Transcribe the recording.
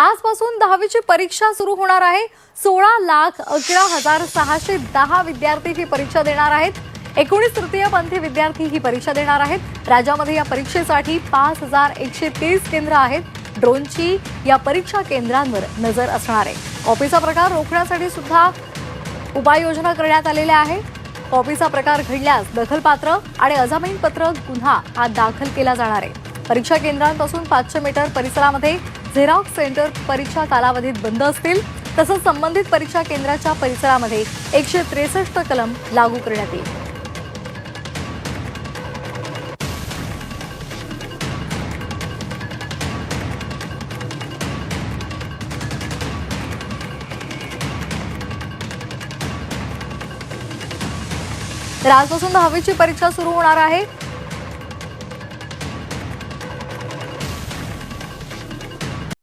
आजपासून दहावीची परीक्षा सुरू होणार आहे. सोळा लाख अकरा हजार सहाशे दहा विद्यार्थी ही परीक्षा देणार आहेत. एकोणीस तृतीय पंथी विद्यार्थी ही परीक्षा देणार आहेत. राज्यामध्ये या परीक्षेसाठी पाच हजार एकशे तीस केंद्र आहेत. ड्रोनची या परीक्षा केंद्रांवर नजर असणार आहे. कॉपीचा प्रकार रोखण्यासाठी सुद्धा उपाययोजना करण्यात आलेल्या आहे कॉपीचा प्रकार घडल्यास दखलपात्र आणि अजामीनपत्र गुन्हा हा दाखल केला जाणार आहे. परीक्षा केंद्रांपासून पाचशे मीटर परिसरामध्ये झेरॉक्स सेंटर परीक्षा कालावधीत बंद असतील तसंच संबंधित परीक्षा केंद्राच्या परिसरामध्ये एकशे त्रेसष्ट कलम लागू करण्यात येईल. तर आजपासून दहावीची परीक्षा सुरू होणार आहे.